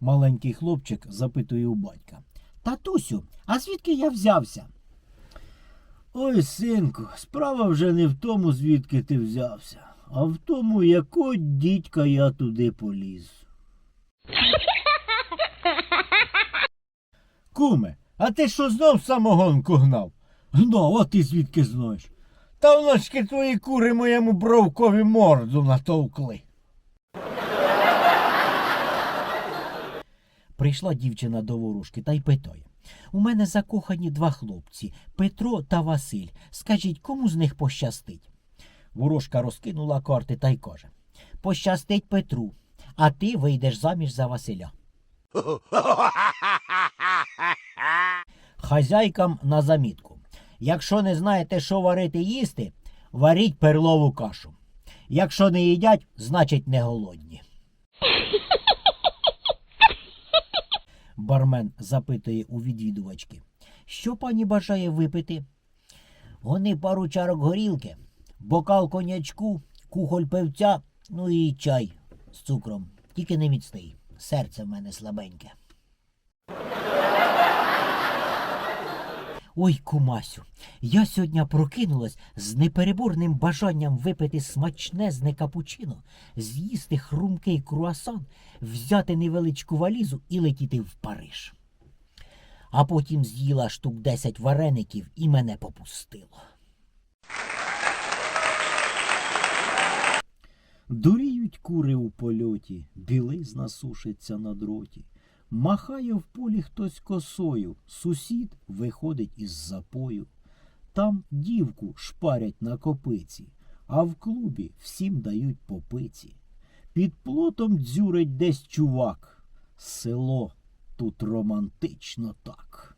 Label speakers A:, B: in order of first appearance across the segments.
A: Маленький хлопчик запитує у батька. Татусю, а звідки я взявся? Ой, синку, справа вже не в тому, звідки ти взявся, а в тому, якого дідька я туди поліз. Куме, а ти що знов самогонку гнав? Гнав, а ти звідки знаєш? Та вночки твої кури моєму бровкові морду натовкли. Прийшла дівчина до ворожки та й питає. У мене закохані два хлопці Петро та Василь. Скажіть, кому з них пощастить? Ворожка розкинула карти та й каже Пощастить Петру, а ти вийдеш заміж за Василя. Хазяйкам на замітку. Якщо не знаєте, що варити їсти, варіть перлову кашу. Якщо не їдять, значить не голодні. Бармен запитує у відвідувачки. Що пані бажає випити? Гони пару чарок горілки, бокал конячку, кухоль певця, ну і чай з цукром. Тільки не міцний. Серце в мене слабеньке. Ой, кумасю, я сьогодні прокинулась з непереборним бажанням випити смачнезне капучино, з'їсти хрумкий круасан, взяти невеличку валізу і летіти в Париж. А потім з'їла штук 10 вареників і мене попустило. Дуріють кури у польоті, білизна сушиться на дроті. Махає в полі хтось косою, сусід виходить із запою. Там дівку шпарять на копиці, а в клубі всім дають попиці. Під плотом дзюрить десь чувак. Село тут романтично так.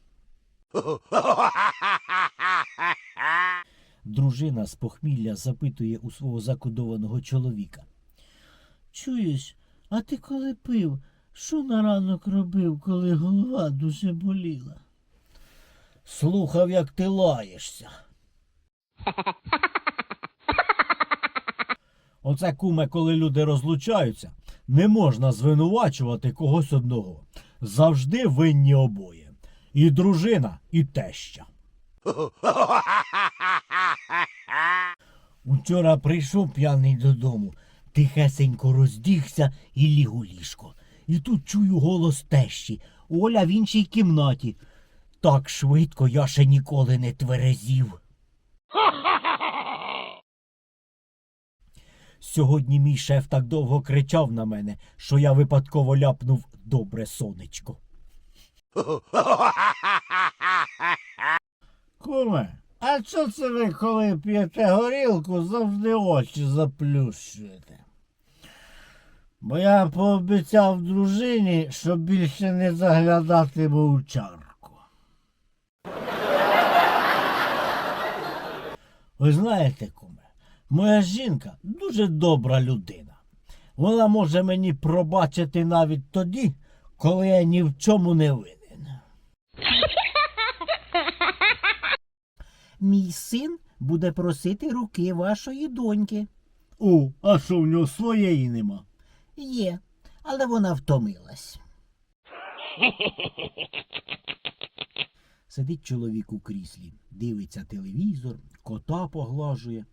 A: Дружина з похмілля запитує у свого закодованого чоловіка. Чуєш, а ти коли пив, що на ранок робив, коли голова дуже боліла? Слухав, як ти лаєшся. Оце куме, коли люди розлучаються, не можна звинувачувати когось одного. Завжди винні обоє. І дружина, і теща. Учора прийшов п'яний додому, тихесенько роздігся і ліг у ліжко. І тут чую голос тещі. Оля в іншій кімнаті. Так швидко я ще ніколи не тверезів. Сьогодні мій шеф так довго кричав на мене, що я випадково ляпнув добре сонечко. Куме, а що це ви, коли п'єте горілку, завжди очі заплющуєте? Бо я пообіцяв дружині, що більше не заглядатиму у чарку. Ви знаєте, куме, моя жінка дуже добра людина. Вона може мені пробачити навіть тоді, коли я ні в чому не винен. Мій син буде просити руки вашої доньки. О, а що в нього своєї нема? Є, але вона втомилась. Сидить чоловік у кріслі, дивиться телевізор, кота поглажує.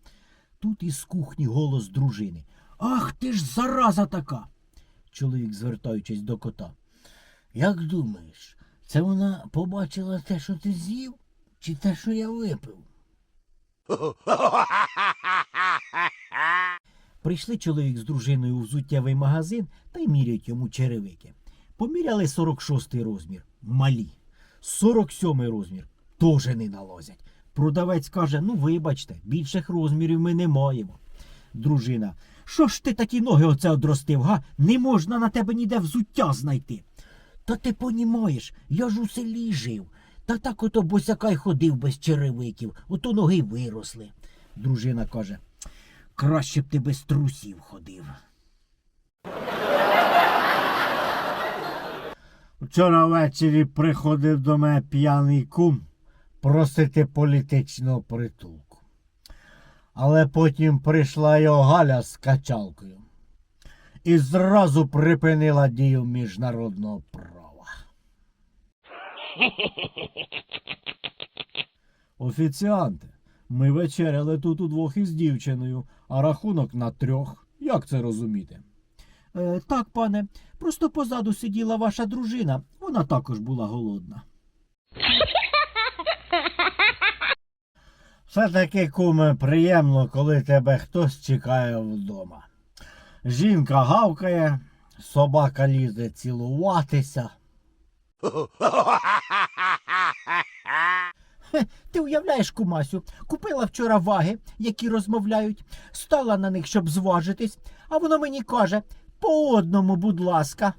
A: Тут із кухні голос дружини. Ах ти ж зараза така. Чоловік, звертаючись до кота. Як думаєш, це вона побачила те, що ти з'їв, чи те, що я випив? Прийшли чоловік з дружиною у взуттєвий магазин та й міряють йому черевики. Поміряли 46 розмір, малі. 47 розмір теж не налазять. Продавець каже: ну вибачте, більших розмірів ми не маємо. Дружина, що ж ти такі ноги оце одростив, га? Не можна на тебе ніде взуття знайти. Та ти понімаєш, я ж у селі жив. Та так ото босякай ходив без черевиків, ото ноги виросли. Дружина каже, краще б ти без трусів ходив. Вчора ввечері приходив до мене п'яний кум просити політичного притулку. Але потім прийшла його Галя з качалкою. і зразу припинила дію міжнародного права. Офіціанте, ми вечеряли тут удвох із дівчиною, а рахунок на трьох. Як це розуміти? Е, так, пане, просто позаду сиділа ваша дружина. Вона також була голодна. Все таки, куме, приємно, коли тебе хтось чекає вдома. Жінка гавкає, собака лізе цілуватися. Хе, Ти уявляєш, кумасю, купила вчора ваги, які розмовляють, стала на них, щоб зважитись, а воно мені каже: по одному, будь ласка.